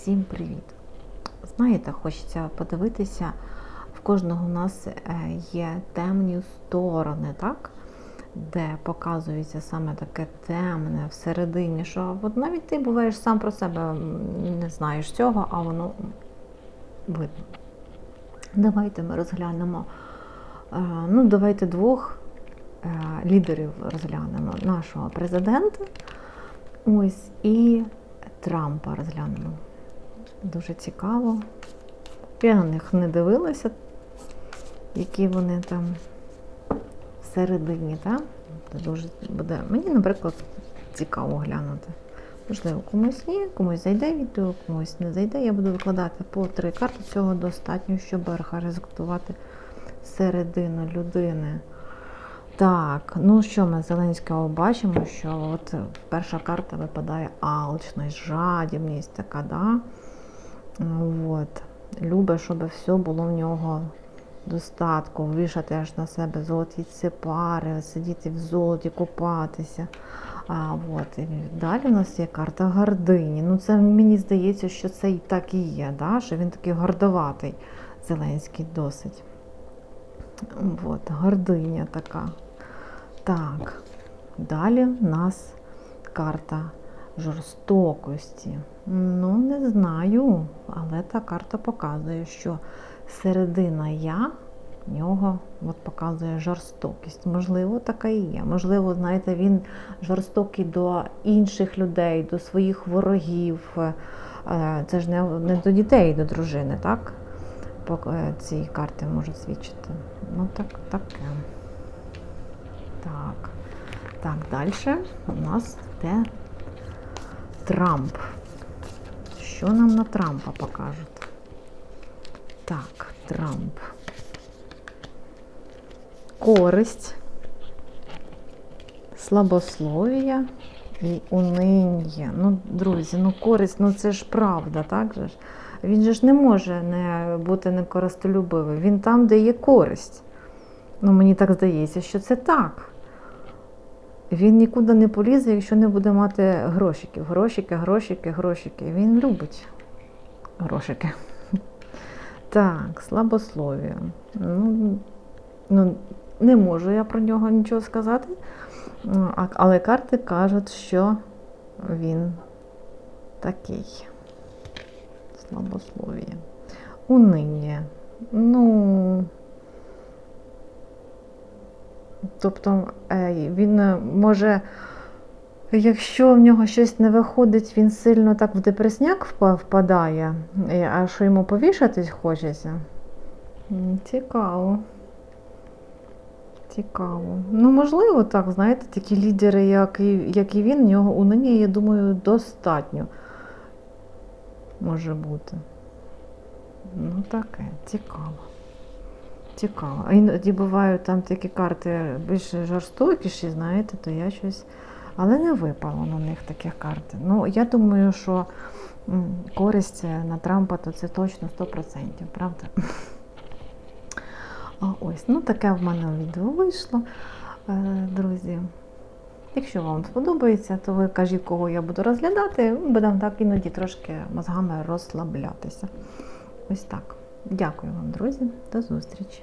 Всім привіт! Знаєте, хочеться подивитися, в кожного у нас е, є темні сторони, так? де показується саме таке темне всередині, що от навіть ти буваєш сам про себе не знаєш цього, а воно видно. Давайте ми розглянемо. е, Ну, давайте двох е, лідерів розглянемо. Нашого президента ось і Трампа розглянемо. Дуже цікаво. Я на них не дивилася, які вони там всередині, так? Дуже буде. Мені, наприклад, цікаво глянути. Можливо, комусь ні, комусь зайде відео, комусь не зайде. Я буду викладати по три карти. Цього достатньо, щоб характеризувати середину людини. Так, ну що ми Зеленського бачимо, що от перша карта випадає алчність, жадібність така, да? От. Любить, щоб все було в нього достатку, вішати аж на себе золоті цепари, сидіти в золоті, купатися. А, от. І далі у нас є карта гордині. Ну, це мені здається, що це і так і є, да? що він такий гордоватий, Зеленський досить. От, гординя така. Так, далі в нас карта жорстокості. Ну, не знаю, але та карта показує, що середина я в нього от показує жорстокість. Можливо, така і є. Можливо, знаєте, він жорстокий до інших людей, до своїх ворогів. Е, Це ж не, не до дітей, до дружини, так? По е, цій карті можуть свідчити. Ну, так, таке. Так. Так, далі у нас йде Трамп. Що нам на Трампа покажуть? Так, Трамп. Користь, слабословія і униння. Ну, друзі, ну користь, ну це ж правда, так же ж? Він же ж не може не бути некористолюбивий. Він там, де є користь. Ну, мені так здається, що це так. Він нікуди не полізе, якщо не буде мати грошиків. Грошики, грошики, грошики. Він любить грошики. Так, слабослов'я. Ну, ну, не можу я про нього нічого сказати. Але карти кажуть, що він такий. Слабослов'я. Униння. Ну. Тобто е, він е, може, якщо в нього щось не виходить, він сильно так в депресняк впадає, а що йому повішатись хочеться. Цікаво. Цікаво. Ну, можливо, так, знаєте, такі лідери, як і, як і він, в нього униння, я думаю, достатньо може бути. Ну, таке, цікаво. Цікаво. А іноді бувають там такі карти більш жорстокіші, знаєте, то я щось. Але не випало на них таких карт. Ну, я думаю, що користь на Трампа то це точно 100%, правда? Ось, ну таке в мене відео вийшло, е, друзі. Якщо вам сподобається, то ви кажіть, кого я буду розглядати, будемо так іноді трошки мозгами розслаблятися. Ось так. Дякую вам, друзі, до зустрічі.